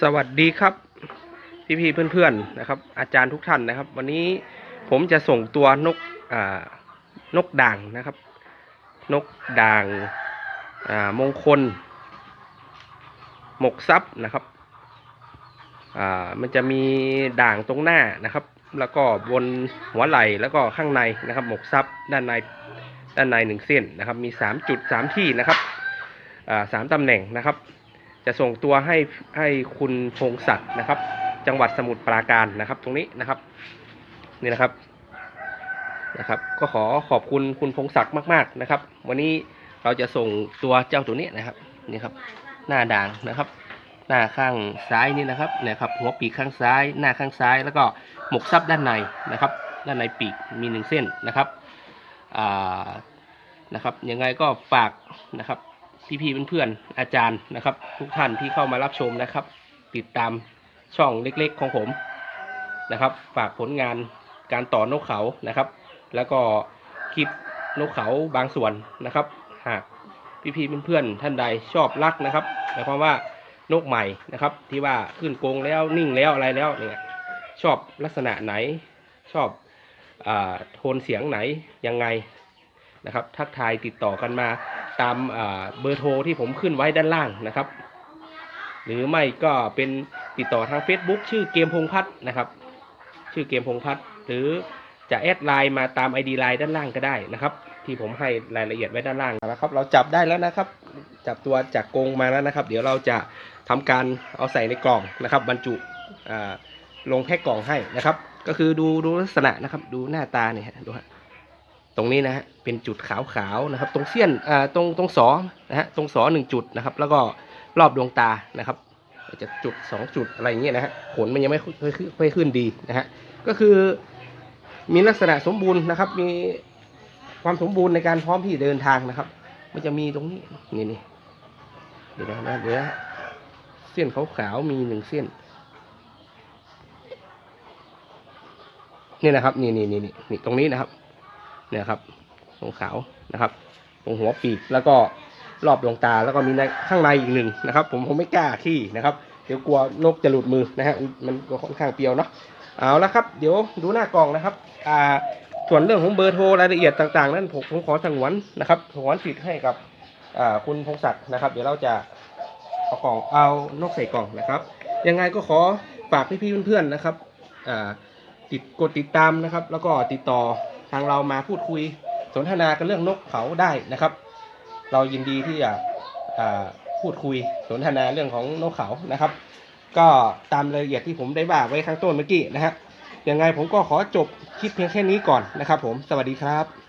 สวัสดีครับพี่พี่ๆเพื่อนๆนะครับ อาจารย์ทุกท่านนะครับ วันนี้ผมจะส่งตัวนกนกด่างนะครับ นกด่างามงคล หมกซับนะครับมันจะมีด่างตรงหน้านะครับ แล้วก็บนหัวไหล่แล้วก็ข้างในนะครับ หมกซับด้านในด้านในหนึ่งเส้นนะครับ มีสามจุดสามที่นะครับสามตำแหน่งนะครับ จะส่งตัวให้ให้คุณพงศักดิ์นะครับ จังหวัดสมุทรปราการนะครับ ตรงนี้นะครับนี่นะครับนะครับ ก็ขอขอบคุณคุณพงศักดิ์มาก ๆนะครับ วันนี้เราจะส่งตัวเจ้าตัวนี้นะครับนี่ครับ หน้าด่างนะครับ หน้าข้างซ้ายนี่นะครับนี่ครับ หัวปีกข้างซ้าย หน้าข้างซ้าย แล้วก็หมกซับด้านในนะครับ ด้านในปีกมีหนึ่งเส้นนะครับอ่านะครับยังไงก็ฝากนะครับ พี่ๆเพื่อนๆอาจารย์นะครับ ทุกท่านที่เข้ามารับชมนะครับ ติดตามช่องเล็กๆของผมนะครับ ฝากผลงานการต่อนกเขานะครับ แล้วก็คลิปนกเขาบางส่วนนะครับ หากพี่ๆเพื่อนๆท่านใดชอบรักนะครับหมายความว่านกใหม่นะครับ ที่ว่าขึ้นกรงแล้วนิ่งแล้วอะไรแล้วเนี่ยชอบลักษณะไหนชอบอโทนเสียงไหนยังไงนะครับ ทักทายติดต่อกันมา ตามเบอร์โทรที่ผมขึ้นไว้ด้านล่างนะครับ หรือไม่ก็เป็นติดต่อทาง Facebook ชื่อเกมพงพัฒน์นะครับ ชื่อเกมพงพัฒน์หรือจะแอดไลน์มาตาม ID ไลน์ด้านล่างก็ได้นะครับ ที่ผมให้รายละเอียดไว้ด้านล่างนะครับ เราจับได้แล้วนะครับ จับตัวจากกรงมาแล้วนะครับ เดี๋ยวเราจะทำการเอาใส่ในกล่องนะครับ บรรจุลงแพ็คกล่องให้นะครับ ก็คือดูดูลักษณะนะครับ ดูหน้าตาเนี่ยดูฮะ ตรงนี้นะฮะเป็นจุดขาวๆนะครับ ตรงเสี้ยนอ่าตรงตรงสอนะฮะตรงสอหนึ่งจุดนะครับ แล้วก็รอบดวงตานะครับจะจุดสองจุดอะไรอย่างเงี้ยนะฮะขนมันยังไม่ค่อยค่อยขึ้นดีนะฮะก็คือมีลักษณะสมบูรณ์นะครับ มีความสมบูรณ์ในการพร้อมที่เดินทางนะครับ มันจะมีตรงนี้นี่นี่เดี๋ยวนะเดี๋ยวนะเส้นขาวๆมีหนึ่งเส้นนี่นะครับนี่นี่นี่นี่นี่ตรงนี้นะครับ เนี่ยครับตรงขาวนะครับ ตรงหัวปีกแล้วก็รอบดวงตาแล้วก็มีในข้างในอีกหนึ่งนะครับ ผมผมไม่กล้าขี้นะครับ เดี๋ยวกลัวนกจะหลุดมือนะฮะมันก็ค่อนข้างเปรียวเนาะเอาละครับ เดี๋ยวดูหน้ากล่องนะครับอ่าส่วนเรื่องของเบอร์โทรรายละเอียดต่างๆ นั้นผมผมขอสงวนนะครับสงวนสิทธิ์ให้กับอ่าคุณพงศักดิ์นะครับ เดี๋ยวเราจะเอากล่องเอานกใส่กล่องนะครับ ยังไงก็ขอฝากพี่ๆเพื่อนๆนะครับอ่าติดกดติดตามนะครับ แล้วก็ติดต่อ ทางเรามาพูดคุยสนทนากันเรื่องนกเขาได้นะครับ เรายินดีที่จะพูดคุยสนทนาเรื่องของนกเขานะครับ ก็ตามรายละเอียดที่ผมได้บ่าไว้ข้างต้นเมื่อกี้นะฮะยังไงผมก็ขอจบคลิปเพียงแค่นี้ก่อนนะครับ ผมสวัสดีครับ